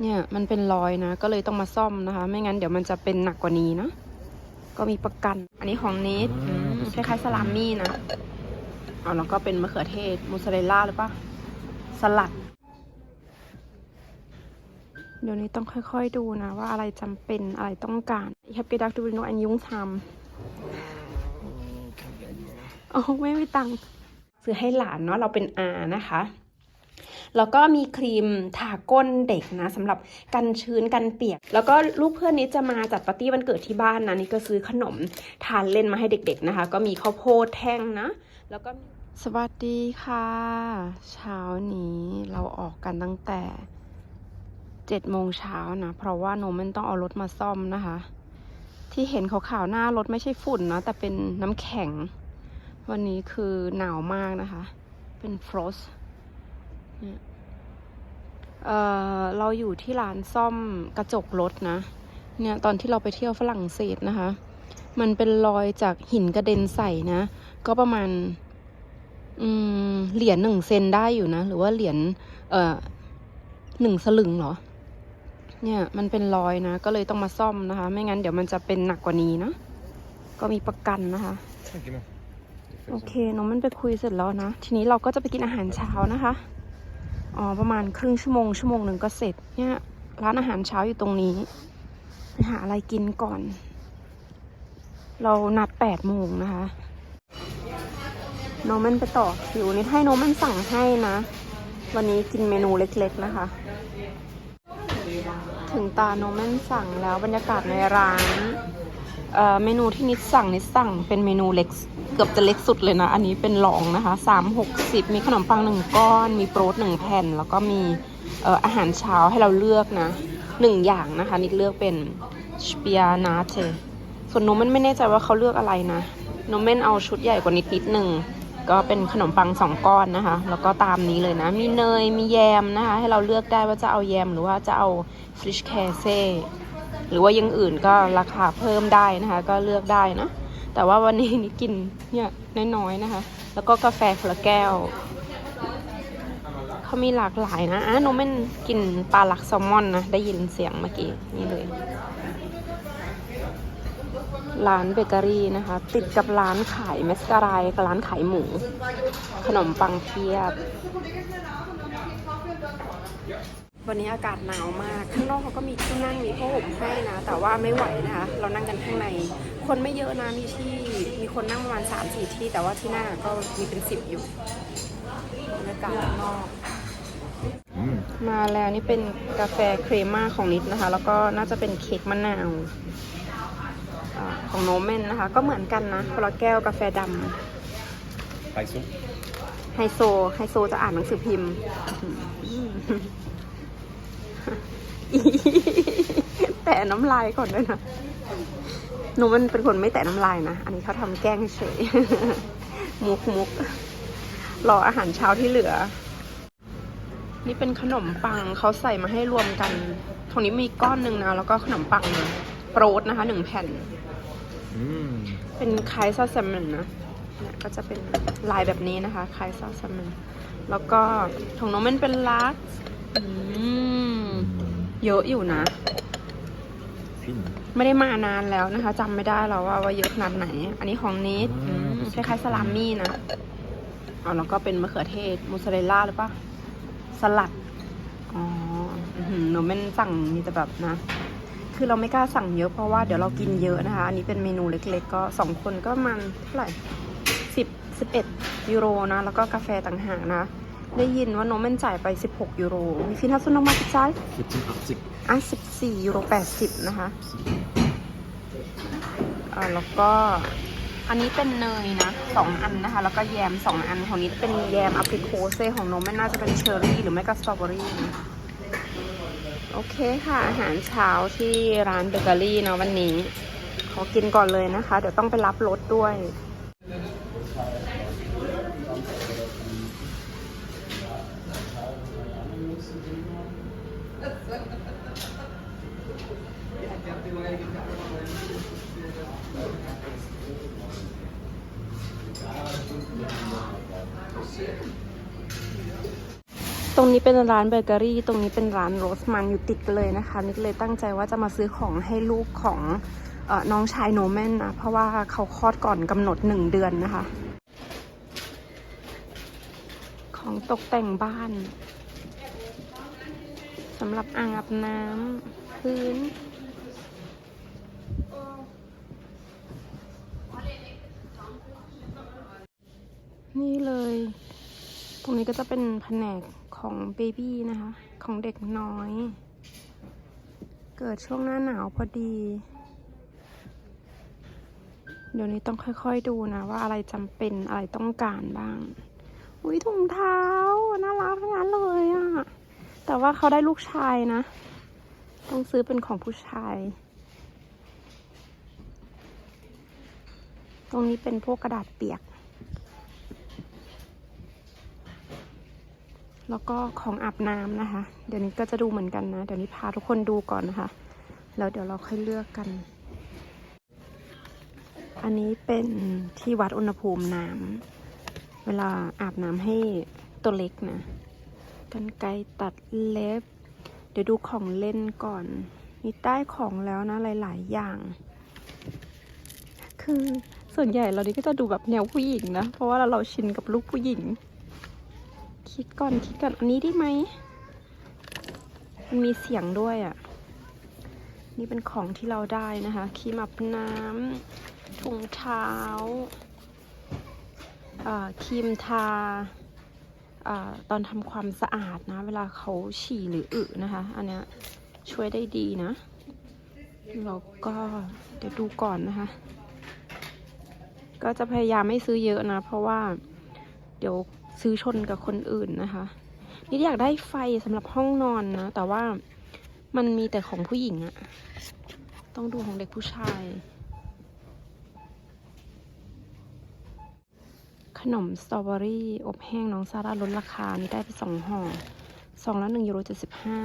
เนี่ยมันเป็นรอยนะ ก็เลยต้องมาซ่อมนะคะ ไม่งั้นเดี๋ยวมันจะเป็นหนักกว่านี้นะ ก็มีประกัน อันนี้ของเนทอืมคล้ายๆสลามี่นะอ๋อแล้วก็เป็นมะเขือเทศมูสซาเรลล่าหรือปะสลัด เดี๋ยวนี้ต้องค่อย ๆดูนะ ว่าอะไรจำเป็นอะไรต้องการ Ich habe gedacht du willst nur einen Jungs haben โอ้ไม่มีตังค์ซื้อให้หลานเนาะเราเป็นอานะคะ แล้วก็มีครีมทาก้นเด็กนะสำหรับกันชื้นกันเปียก แล้วก็ลูกเพื่อนนี้จะมาจัดปาร์ตี้วันเกิดที่บ้านนะนี่ก็ซื้อขนมทานเล่นมาให้เด็ก ๆนะคะ ก็มีข้าวโพดแท่งนะ แล้วก็สวัสดีค่ะ เช้านี้เราออกกันตั้งแต่เจ็ดโมงเช้านะ เพราะว่าโนมันต้องเอารถมาซ่อมนะคะ ที่เห็นขาวๆหน้ารถไม่ใช่ฝุ่นนะแต่เป็นน้ำแข็ง วันนี้คือหนาวมากนะคะ เป็นฟรอสเนี่ย เอ่อเราอยู่ที่ร้านซ่อมกระจกรถนะ เนี่ยตอนที่เราไปเที่ยวฝรั่งเศสนะคะ มันเป็นรอยจากหินกระเด็นใส่นะ ก็ประมาณ อืมเหรียญหนึ่งเซนได้อยู่นะ หรือว่าเหรียญเอ่อหนึ่งสลึงเหรอ เนี่ยมันเป็นรอยนะ ก็เลยต้องมาซ่อมนะคะ ไม่งั้นเดี๋ยวมันจะเป็นหนักกว่านี้นะ ก็มีประกันนะคะ Tranquilo. โอเคน้องมันไปคุยเสร็จแล้วนะ ทีนี้เราก็จะไปกินอาหารเช้านะคะ อ๋อ ประมาณครึ่งชั่วโมง ชั่วโมงหนึ่งก็เสร็จ เนี่ย ร้านอาหารเช้าอยู่ตรงนี้ไปหาอะไรกินก่อน เรานัดแปดโมงนะคะ โนมันไปต่อคิวนี่ให้โนมันสั่งให้นะ วันนี้กินเมนูเล็กๆนะคะ ถึงตาโนมันสั่งแล้วบรรยากาศในร้านเอ่อเมนูที่นิดสั่งนิดสั่งเป็นเมนูเล็ก เกือบจะเล็กสุดเลยนะ อันนี้เป็นรองนะคะสามหกสิบมีขนมปังหนึ่งก้อน มีโปรตหนึ่งแผ่น แล้วก็มีอออาหารเช้าให้เราเลือกนะหนึ่งอย่างนะคะ นิดเลือกเป็นสเปียนาเทส่วนนมมันไม่แน่ใจว่าเขาเลือกอะไรนะนมเมนเอาชุดใหญ่กว่านิดนิดหนึ่งก็เป็นขนมปังสองก้อนนะคะ แล้วก็ตามนี้เลยนะ มีเนย มีแยมนะคะ ให้เราเลือกได้ว่าจะเอาแยมหรือว่าจะเอาฟริชแคเซ่หรือว่ายังอื่นก็ราคาเพิ่มได้นะคะ ก็เลือกได้นะ แต่ว่าวันนี้นี่กินเนี่ยน้อยๆนะคะ แล้วก็กาแฟคนละแก้ว เขามีหลากหลายนะอะโนเมนกินปลาลักแซลมอนนะ ได้ยินเสียงเมื่อกี้นี่เลย ร้านเบเกอรี่นะคะ ติดกับร้านขายเมสการายกับร้านขายหมู ขนมปังเพียบวันนี้อากาศหนาวมาก ข้างนอกเขาก็มีที่นั่งมีผ้าห่มให้นะ แต่ว่าไม่ไหวนะคะ เรานั่งกันข้างใน คนไม่เยอะนะมีที่มีคนนั่งประมาณ3 4ที่ แต่ว่าที่หน้าก็มีเป็นสิบอยู่บรรยากาศข้างนอก Mm. มาแล้วนี่เป็นกาแฟเครม่าของนิดนะคะ แล้วก็น่าจะเป็นเค้กมะนาวอาของโนเมนนะคะ ก็เหมือนกันนะคนละแก้วกาแฟด Paiso. ำไฮโซไฮโซจะอ่านหนังสือพิมพ์อืมแตะน้ำลายก่อนด้วยนะ หนูมันเป็นคนไม่แตะน้ำลายนะ อันนี้เขาทำแกล้งเฉย มุกมุกรออาหารเช้าที่เหลือ นี่เป็นขนมปังเขาใส่มาให้รวมกัน ตรงนี้มีก้อนหนึ่งนะ แล้วก็ขนมปังโปรดนะคะหนึ่งแผ่น Mm. เป็นคล้ายซอสแซลมอนนะเนี่ยก็จะเป็นลายแบบนี้นะคะคล้ายซอสแซลมอนแล้วก็ของน้องมันเป็นลักซ์อืมเยอะอยู่นะ Fin. ไม่ได้มานานแล้วนะคะจำไม่ได้แล้วว่าว่าเยอะขนาดไหน อันนี้ของนิดอืมคล้ายๆสลามี่นะอ๋อแล้วก็เป็นมะเขือเทศมูสซาเรลล่าหรือปะสลัด อ๋ออื้อหือหนูไม่สั่งมีแต่แบบนะ คือเราไม่กล้าสั่งเยอะเพราะว่าเดี๋ยวเรากินเยอะนะคะ อันนี้เป็นเมนูเล็กๆ ก็สองคนก็ประมันเท่าไหร่สิบสิบเอ็ดยูโรนะ แล้วก็กาแฟต่างหากนะ ได้ยินว่าโนเมนจ่ายไป 16 ยูโรมีฟินทัสซุนออกมาติจ่าย 14,80. อะ14 ยูโร 80 นะคะ อ่าแล้วก็อันนี้เป็นเนยนะสองอันนะคะ แล้วก็แยมสองอันของนี้เป็นแยมอ p ริโคเซ่ของนมไม่น่าจะเป็นเชอร์รี่หรือไม่ก็สตรอเบอรี่นะโอเคค่ะ อาหารเช้าที่ร้านเบเกอรี่เนาะวันนี้ ขอกินก่อนเลยนะคะ เดี๋ยวต้องไปรับรถด้วย ตรงนี้เป็นร้านเบเกอรี่ ตรงนี้เป็นร้านโรสมันอยู่ติดกันเลยนะคะ นิดเลยตั้งใจว่าจะมาซื้อของให้ลูกของอน้องชายโนแมนนะ เพราะว่าเขาคลอดก่อนกำหนดหนึ่งเดือนนะคะ ของตกแต่งบ้านสำหรับอ่างอาบน้ำพื้น นี่เลย ตรงนี้ก็จะเป็นแผนกของเบบี้นะคะ ของเด็กน้อย เกิดช่วงหน้าหนาวพอดี เดี๋ยวนี้ต้องค่อยๆดูนะ ว่าอะไรจำเป็นอะไรต้องการบ้าง อุ้ยถุงเท้า น่ารักทั้งนั้นเลยอะ แต่ว่าเขาได้ลูกชายนะ ต้องซื้อเป็นของผู้ชายตรงนี้เป็นพวกกระดาษเปียก แล้วก็ของอาบน้ำนะคะ เดี๋ยวนี้ก็จะดูเหมือนกันนะ เดี๋ยวนี้พาทุกคนดูก่อนนะคะ แล้วเดี๋ยวเราค่อยเลือกกัน อันนี้เป็นที่วัดอุณหภูมิน้ำ เวลาอาบน้ำให้ตัวเล็กนะ กันไกรตัดเล็บ เดี๋ยวดูของเล่นก่อน มีใต้ของแล้วนะหลาย ๆ อย่าง คือส่วนใหญ่เรานี่ก็จะดูแบบแนวผู้หญิงนะ เพราะว่าเราชินกับลูกผู้หญิง คิดก่อนคิดก่อนอันนี้ได้ไหมมันมีเสียงด้วยอะ่ะ นี่เป็นของที่เราได้นะคะครีมอาบน้ำถุงเท้าครีมทาอตอนทำความสะอาดนะ เวลาเขาฉี่หรืออึนะคะ อันเนี้ยช่วยได้ดีนะ แล้วก็เดี๋ยวดูก่อนนะคะ ก็จะพยายามไม่ซื้อเยอะนะ เพราะว่าเดี๋ยว ซื้อชนกับคนอื่นนะคะ นี่อยากได้ไฟสำหรับห้องนอนนะ แต่ว่ามันมีแต่ของผู้หญิงอะต้องดูของเด็กผู้ชาย ขนมสตรอเบอรี่อบแห้งน้องซาร่าลดราคา นี่ได้ไปสองห่อสองละหนึ่งยูโรเจ็ดสิบห้า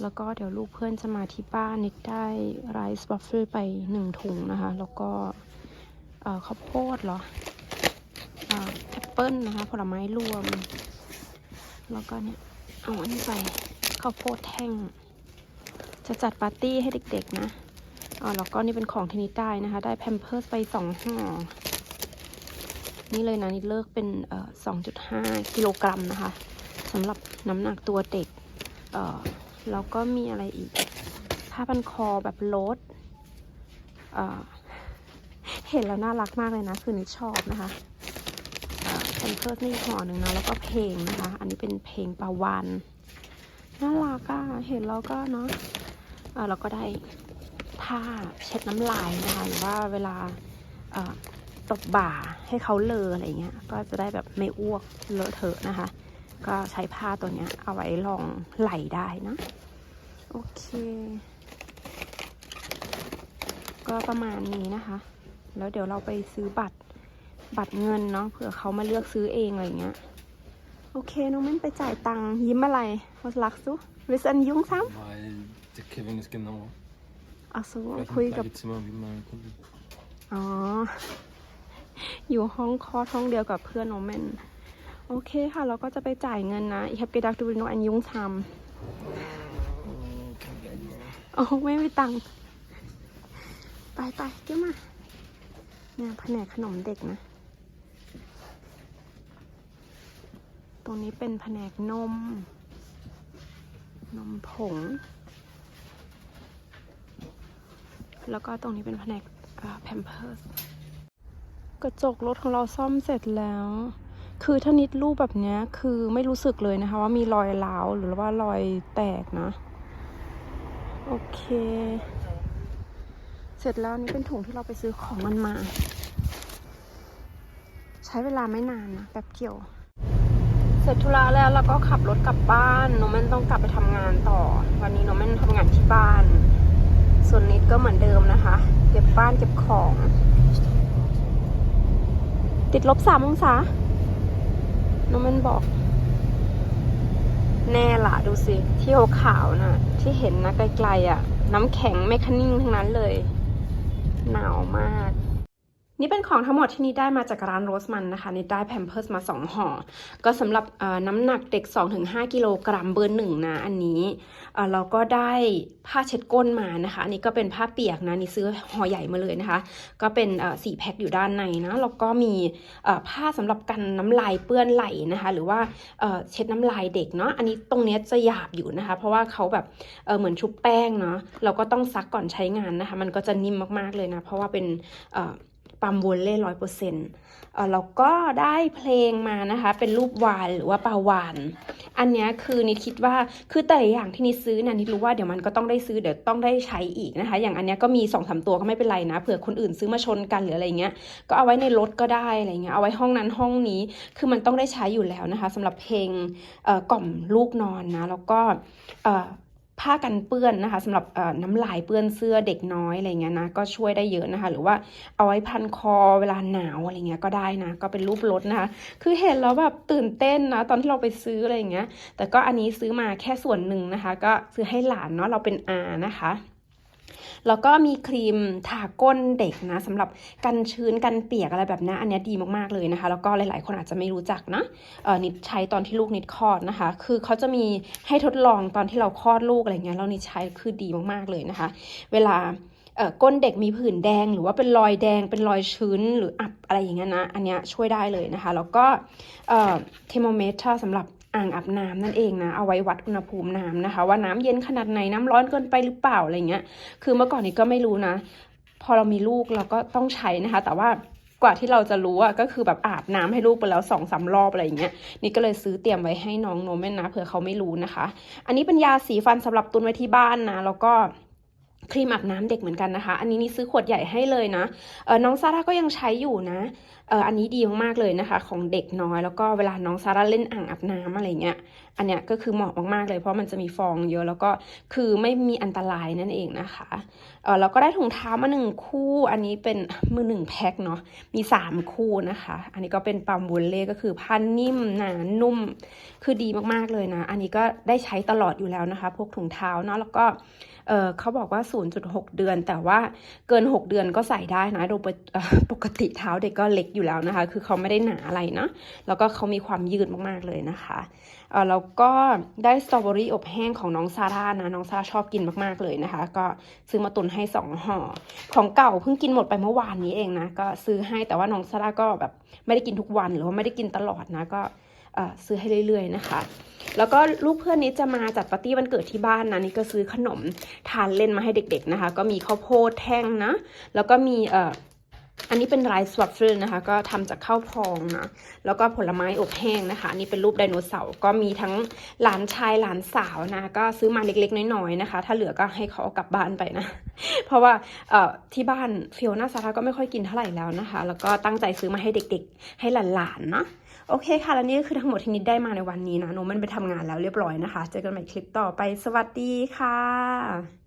แล้วก็เดี๋ยวลูกเพื่อนจะมาที่บ้านนิดได้ไรซ์บัฟเฟิลไปหนึ่งถุงนะคะ แล้วก็ข้าวโพดเหรออ เปิ้ลนะคะ ผลไม้รวม แล้วก็เนี่ย เอาอันนี้ไปข้าวโพดแท่งจะจัดปาร์ตี้ให้เด็กๆนะอ่าแล้วก็นี่เป็นของที่นิดได้นะคะ ได้แพมเพิร์สไปสองห่อ นี่เลยนะนี่เลิกเป็นเอ่อ2.5กิโลกรัมนะคะสำหรับน้ำหนักตัวเด็กเอ่อแล้วก็มีอะไรอีก ผ้าพันคอแบบโลดเอ่อเห็นแล้วน่ารักมากเลยนะ คือนิชอบนะคะ เพิร์นี่ห่อหนึ่งนะแล้วก็เพลงนะคะ อันนี้เป็นเพลงปลาวานน่ารักอะเห็นแล้วก็เนาะเออเราก็ได้ผ้าเช็ดน้ำลายนะคะหรือว่าเวลาเอ่อตบบ่าให้เขาเลออะไรเงี้ย ก็จะได้แบบไม่อ้วกเลอะเทอะนะคะ ก็ใช้ผ้าตัวเนี้ยเอาไว้รองไหลได้นะ โอเค ก็ประมาณนี้นะคะ แล้วเดี๋ยวเราไปซื้อบัตร บัตรเงินเนาะเผื่อเขามาเลือกซื้อเองอะไรเงี้ย โอเค น้องเม่นไปจ่ายตังค์ยิ้มอะไร was lagst du willst du einen Jungen haben Weil der Kevin ist genauer. ach so Er hat คุย ein กับ Zimmer wie mein Kumpel. อ๋อ อยู่ห้องคอร์สห้องเดียวกับเพื่อนโนเมนโอเคค่ะ เราก็จะไปจ่ายเงินนะ Ich habe gedacht du willst nur einen Jungs haben Oh, kein Geld mehr. โอ้ไม่มีตังค์ไปไปเดี๋ยวมาเนี่ยแผนกขนมเด็กนะ ตรงนี้เป็นแผนกนม นมผง แล้วก็ตรงนี้เป็นแผนกแพมเพิร์สกระจกรถของเราซ่อมเสร็จแล้ว คือถ้านิดรูปแบบนี้คือไม่รู้สึกเลยนะคะ ว่ามีรอยร้าวหรือว่ารอยแตกนะ โอเค เสร็จแล้วนี่เป็นถุงที่เราไปซื้อของมันมา ใช้เวลาไม่นานนะแป๊บเดียว เสร็จธุระแล้วแล้วก็ขับรถกลับบ้านโนแมนต้องกลับไปทำงานต่อ วันนี้โนแมนทำงานที่บ้าน ส่วนนิดก็เหมือนเดิมนะคะ เก็บบ้านเก็บของ ติดลบสามองศาโนแมนบอก แน่ละดูสิที่ขาวๆนะที่เห็นนะไกลๆอะ่ะ น้ำแข็งเมคานิ่งทั้งนั้นเลย หนาวมาก นี่เป็นของทั้งหมดที่นี่ได้มาจากร้านโรสมันนะคะนี่ได้แพมเพิร์สมา 2ห่อ ก็สำหรับน้ำหนักเด็ก 2-5 กิโลกรัมเบอร์หนึ่งนะ อันนี้เราก็ได้ผ้าเช็ดก้นมานะคะ อันนี้ก็เป็นผ้าเปียกนะนี่ซื้อห่อใหญ่มาเลยนะคะ ก็เป็นสี่แพ็คอยู่ด้านในนะแล้วก็มีผ้าสำหรับกันน้ำลายเปื้อนไหลนะคะ หรือว่าเช็ดน้ำลายเด็กเนาะอันนี้ตรงเนี้ยจะหยาบอยู่นะคะ เพราะว่าเขาแบบเเหมือนชุบแป้งเนาะเราก็ต้องซักก่อนใช้งานนะคะ มันก็จะนิ่มมากๆเลยนะ เพราะว่าเป็น ปั๊มวอลเล่ร้อยเปอร์เซ็นต์แล้วก็ได้เพลงมานะคะ เป็นรูปวานหรือว่าปลาวาน อันนี้คือนิดคิดว่าคือแต่ละอย่างที่นิดซื้อเนี่ยนิดรู้ว่าเดี๋ยวมันก็ต้องได้ซื้อเดี๋ยวต้องได้ใช้อีกนะคะ อย่างอันนี้ก็มีสองสามตัวก็ไม่เป็นไรนะเผื่อคนอื่นซื้อมาชนกันหรืออะไรเงี้ยก็เอาไว้ในรถก็ได้อะไรเงี้ยเอาไว้ห้องนั้นห้องนี้คือมันต้องได้ใช้อยู่แล้วนะคะสำหรับเพลงเอ่อกล่อมลูกนอนนะ แล้วก็เอ่อ ผ้ากันเปื้อนนะคะสำหรับน้ำลายเปื้อนเสื้อเด็กน้อยอะไรเงี้ยนะก็ช่วยได้เยอะนะคะ หรือว่าเอาไว้พันคอเวลาหนาวอะไรเงี้ยก็ได้นะก็เป็นรูปรถนะคะ คือเห็นแล้วแบบตื่นเต้นนะ ตอนที่เราไปซื้ออะไรเงี้ย แต่ก็อันนี้ซื้อมาแค่ส่วนหนึ่งนะคะ ก็ซื้อให้หลานเนาะเราเป็นอานะคะ แล้วก็มีครีมทาก้นเด็กนะสำหรับกันชื้นกันเปียกอะไรแบบนี้อันนี้ดีมากๆเลยนะคะ แล้วก็หลายๆ คนอาจจะไม่รู้จักนะนิดใช้ตอนที่ลูกนิดคลอดนะคะ คือเขาจะมีให้ทดลองตอนที่เราคลอดลูกอะไรเงี้ยแล้วนิดใช้คือดีมากๆเลยนะคะ เวลาก้นเด็กมีผื่นแดงหรือว่าเป็นรอยแดงเป็นรอยชื้นหรืออับอะไรอย่างเงี้ยนะ อันเนี้ยช่วยได้เลยนะคะ แล้วก็เอ่อเทอร์โมเมตรสำหรับ อ่างอาบน้ำนั่นเองนะเอาไว้วัดอุณหภูมิน้ำนะคะ ว่าน้ำเย็นขนาดไหนน้ำร้อนเกินไปหรือเปล่าอะไรเงี้ย คือเมื่อก่อนนี้ก็ไม่รู้นะ พอเรามีลูกเราก็ต้องใช้นะคะ แต่ว่ากว่าที่เราจะรู้อะก็คือแบบอาบน้ำให้ลูกไปแล้วสองสามรอบอะไรอย่างเงี้ยนี่ก็เลยซื้อเตรียมไว้ให้น้องโนมเมนนะเผื่อเขาไม่รู้นะคะ อันนี้เป็นยาสีฟันสำหรับตุนไว้ที่บ้านนะ แล้วก็ ครีมอาบน้ำเด็กเหมือนกันนะคะ อันนี้นี่ซื้อขวดใหญ่ให้เลยนะเออน้องซาร่าก็ยังใช้อยู่นะเอออันนี้ดีมากๆเลยนะคะ ของเด็กน้อยแล้วก็เวลาน้องซาร่าเล่นอ่างอาบน้ำอะไรเงี้ย อันเนี้ยก็คือเหมาะมากๆเลยเพราะมันจะมีฟองเยอะแล้วก็คือไม่มีอันตรายนั่นเองนะคะเออเราก็ได้ถุงเท้ามาหนึ่งคู่ อันนี้เป็นมือหนึ่งแพ็คเนาะมีสามคู่นะคะ อันนี้ก็เป็นปัมบูลเล่ก็คือผ้านิ่มหนานุ่มคือดีมากๆเลยนะ อันนี้ก็ได้ใช้ตลอดอยู่แล้วนะคะ พวกถุงเท้าเนาะแล้วก็ เออเขาบอกว่า 0.6 เดือน แต่ว่าเกิน 6 เดือนก็ใส่ได้นะโดยปกเอ่อปกติเท้าเด็กก็เล็กอยู่แล้วนะคะ คือเขาไม่ได้หนาอะไรนะแล้วก็เขามีความยืดมากๆเลยนะคะเออแล้วก็ได้สตรอเบอรี่อบแห้งของน้องซาร่านะน้องซาร่าชอบกินมากๆเลยนะคะ ก็ซื้อมาตุนให้สองห่อของเก่าเพิ่งกินหมดไปเมื่อวานนี้เองนะก็ซื้อให้แต่ว่าน้องซาร่าก็แบบไม่ได้กินทุกวันหรือว่าไม่ได้กินตลอดนะก็ ซื้อให้เรื่อยๆนะคะ แล้วก็ลูกเพื่อนนี้จะมาจัดปาร์ตี้วันเกิดที่บ้านนะนี่ก็ซื้อขนมทานเล่นมาให้เด็กๆนะคะ ก็มีข้าวโพดแท่งนะ แล้วก็มีเอ่ออันนี้เป็นไรซ์วัฟเฟิลนะคะ ก็ทำจากข้าวพองนะ แล้วก็ผลไม้อบแห้งนะคะ อันนี้เป็นรูปไดโนเสาร์ก็มีทั้งหลานชายหลานสาวนะ ก็ซื้อมาเล็กๆ น้อยๆนะคะ ถ้าเหลือก็ให้เขาเอากลับบ้านไปนะ เพราะว่าเอ่อที่บ้านฟิโอนาซาร่าก็ไม่ค่อยกินเท่าไหร่แล้วนะคะ แล้วก็ตั้งใจซื้อมาให้เด็กๆ ให้หลานๆเนาะ โอเคค่ะ และนี่ก็คือทั้งหมดที่นิดได้มาในวันนี้นะ โนมันไปทำงานแล้วเรียบร้อยนะคะ เจอกันใหม่คลิปต่อไป สวัสดีค่ะ